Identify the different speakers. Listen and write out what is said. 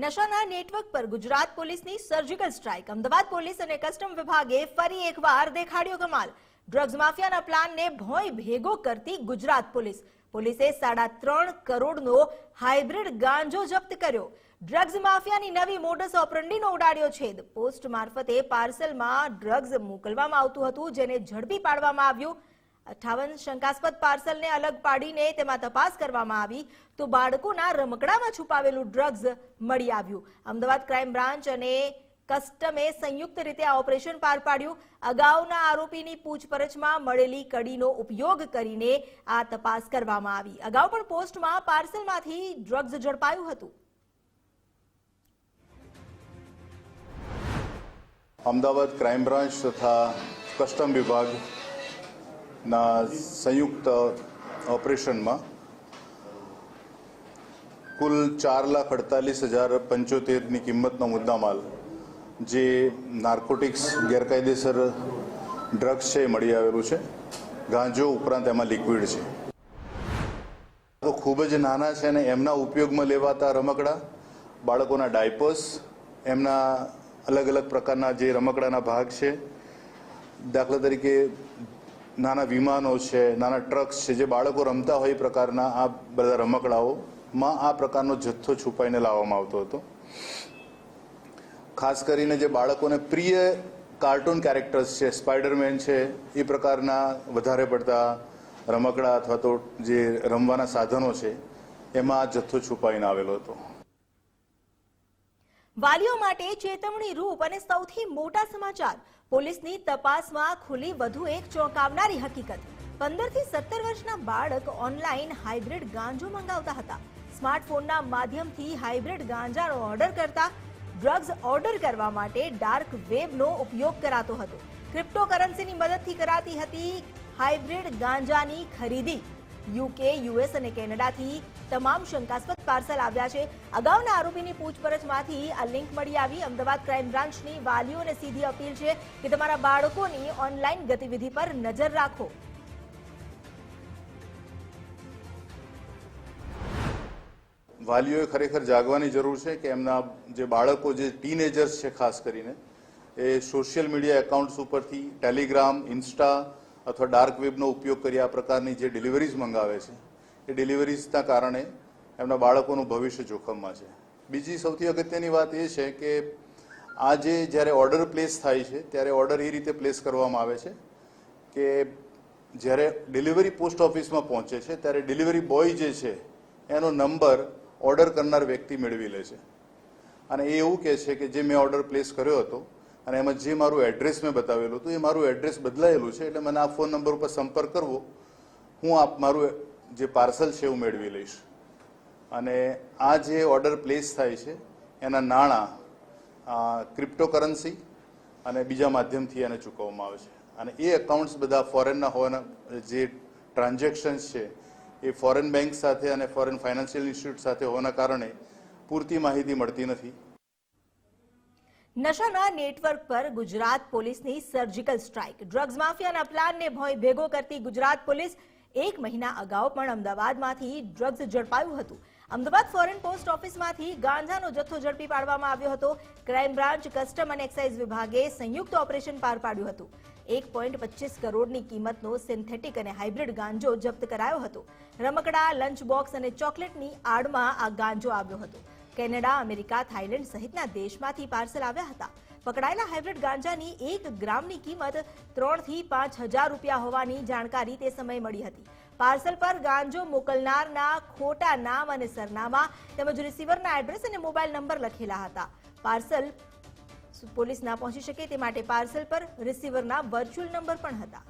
Speaker 1: નશાના network પર ગુજરાત પોલીસની surgical strike Ahmedabad police અને કસ્ટમ વિભાગે ફરી એકવાર દેખાડ્યો કમાલ ડ્રગ્સ માફિયાના પ્લાનને ભોંય ભેગો કરતી ગુજરાત પોલીસ. પોલીસે સાડા ત્રણ કરોડનો હાઇબ્રિડ ગાંજો જપ્ત કર્યો. ડ્રગ્સ માફિયાની નવી મોડસ ઓપરંડીનો ઉડાડ્યો છેદ. પોસ્ટ મારફતે પાર્સલમાં ડ્રગ્સ મોકલવામાં આવતું હતું, જેને ઝડપી પાડવામાં આવ્યું. અઠાવન શંકાસ્પદ પાર્સલને અલગ પાડીને તેમાં તપાસ કરવામાં આવી તો બાળકોના રમકડામાં છુપાવેલું ડ્રગ્સ મળી આવ્યું. અમદાવાદ ક્રાઇમ બ્રાન્ચ અને કસ્ટમે સંયુક્ત રીતે આ ઓપરેશન પાર પાડ્યું. અગાઉના આરોપીની પૂછપરછમાં મળેલી કડીનો ઉપયોગ કરીને આ તપાસ કરવામાં આવી. અગાઉ પણ પોસ્ટમાં પાર્સલમાંથી ડ્રગ્સ ઝડપાયું હતું.
Speaker 2: અમદાવાદ ક્રાઇમ બ્રાન્ચ તથા કસ્ટમ વિભાગના સંયુક્ત ઓપરેશનમાં કુલ ચાર લાખ અડતાલીસ હજાર પંચોતેરની કિંમતનો મુદ્દામાલ જે નાર્કોટિક્સ ગેરકાયદેસર ડ્રગ્સ છે મળી આવેલું છે. ગાંજો ઉપરાંત એમાં લિક્વિડ છે. તો ખૂબ જ નાના છે અને એમના ઉપયોગમાં લેવાતા રમકડા, બાળકોના ડાયપર્સ, એમના અલગ અલગ પ્રકારના જે રમકડાના ભાગ છે. દાખલા તરીકે નાના વિમાનો છે, નાના ટ્રક્સ છે, જે બાળકો રમતા હોય એ પ્રકારના આ બધા રમકડાઓમાં આ પ્રકારનો જથ્થો છુપાઈને લાવવામાં આવતો હતો. ખાસ કરીને જે બાળકોને પ્રિય કાર્ટૂન કેરેક્ટર્સ છે, સ્પાઈડરમેન છે, એ પ્રકારના વધારે પડતા રમકડા અથવા તો જે રમવાના સાધનો છે, એમાં આ જથ્થો છુપાઈને આવેલો હતો.
Speaker 1: વાલીઓ માટે ચેતવણી રૂપ અને સૌથી મોટા સમાચાર. પોલીસની તપાસમાં ખુલી વધુ એક ચોંકાવનારી હકીકત. પંદરથી સત્તર વર્ષના બાળક ઓનલાઈન હાઇબ્રિડ ગાંજો મંગાવતા હતા. સ્માર્ટફોનના માધ્યમથી હાઇબ્રિડ ગાંજાનો ઓર્ડર કરતા, ડ્રગ્સ ઓર્ડર કરવા માટે ડાર્ક વેબનો ઉપયોગ કરાતો હતો. ક્રિપ્ટોકરન્સીની મદદથી કરાતી હતી હાઇબ્રિડ ગાંજાની ખરીદી. યુકે, યુએસ અને કેનેડાથી તમામ શંકાસ્પદ પાર્સલ આવ્યા છે. અગાઉના આરોપીની પૂછપરછમાંથી આ લિંક મળી આવી. અમદાવાદ ક્રાઇમ બ્રાન્ચની વાલીઓને સીધી અપીલ છે કે તમારા બાળકોની ઓનલાઈન ગતિવિધિ પર નજર રાખો.
Speaker 2: વાલીઓએ ખરેખર જાગવાની જરૂર છે કે એમના જે બાળકો જે ટીનેજર્સ છે, ખાસ કરીને, એ સોશિયલ મીડિયા એકાઉન્ટ્સ ઉપરથી, ટેલિગ્રામ, ઇન્સ્ટા અથવા ડાર્ક વેબનો ઉપયોગ કરી આ પ્રકારની જે ડિલિવરીઝ મંગાવે છે, એ ડિલિવરીઝના કારણે એમના બાળકોનું ભવિષ્ય જોખમમાં છે. બીજી સૌથી અગત્યની વાત એ છે કે આજે જ્યારે ઓર્ડર પ્લેસ થાય છે, ત્યારે ઓર્ડર એ રીતે પ્લેસ કરવામાં આવે છે કે જ્યારે ડિલિવરી પોસ્ટ ઓફિસમાં પહોંચે છે, ત્યારે ડિલિવરી બોય જે છે, એનો નંબર ઓર્ડર કરનાર વ્યક્તિ મેળવી લે છે. અને એ એવું કહે છે કે જે મેં ઓર્ડર પ્લેસ કર્યો હતો અને એમાં જે મારું એડ્રેસ મેં બતાવેલું હતું, એ મારું એડ્રેસ બદલાયેલું છે, એટલે મને આ ફોન નંબર ઉપર સંપર્ક કરવો. હું આપ મારું જે પાર્સલ છે હું મેળવી લઈશ. અને આ જે ઓર્ડર પ્લેસ થાય છે, એના નાણાં ક્રિપ્ટોકરન્સી અને બીજા માધ્યમથી એને ચૂકવવામાં આવે છે. અને એ એકાઉન્ટ્સ બધા ફોરેનના હોવાના, જે ટ્રાન્ઝેક્શન્સ છે, એ ફોરેન બેંક સાથે અને ફોરેન ફાઇનાન્શિયલ ઇન્સ્ટિટ્યૂટ સાથે હોવાના કારણે પૂરતી માહિતી મળતી નથી.
Speaker 1: નશાના નેટવર્ક પર ગુજરાત પોલીસની સર્જિકલ સ્ટ્રાઇક ડ્રગ્સ માફિયાના પ્લાનને ભોંય ભેગો કરતી ગુજરાત પોલીસ એક મહિના અગાઉ પણ અમદાવાદમાંથી ડ્રગ્સ ઝડપાયું હતું. અમદાવાદ ફોરેન પોસ્ટ ઓફિસમાંથી ગાંજાનો જથ્થો ઝડપી પાડવામાં આવ્યો હતો. ક્રાઇમ બ્રાન્ચ કસ્ટમ અને એક્સાઇઝ વિભાગે સંયુક્ત ઓપરેશન પાર પાડ્યું હતું. એક પોઈન્ટ પચીસ કરોડની કિંમતનો સિન્થેટિક અને હાઇબ્રિડ ગાંજો જપ્ત કરાયો હતો. રમકડા લંચ બોક્સ અને ચોકલેટની આડમાં આ ગાંજો આવ્યો હતો. કેનેડા, અમેરિકા, થાઇલેન્ડ સહિતના દેશમાંથી પાર્સલ આવ્યા હતા. પકડાયેલા હાઇબ્રિડ ગાંજાની એક ગ્રામની કિંમત ત્રણથી પાંચ હજાર રૂપિયા હોવાની જાણકારી તે સમયે મળી હતી. પાર્સલ પર ગાંજો મોકલનારના ખોટા નામ અને સરનામા તેમજ રિસીવરના એડ્રેસ અને મોબાઈલ નંબર લખેલા હતા. પાર્સલ પોલીસ ના પહોંચી શકે તે માટે પાર્સલ પર રિસીવરના વર્ચ્યુઅલ નંબર પણ હતા.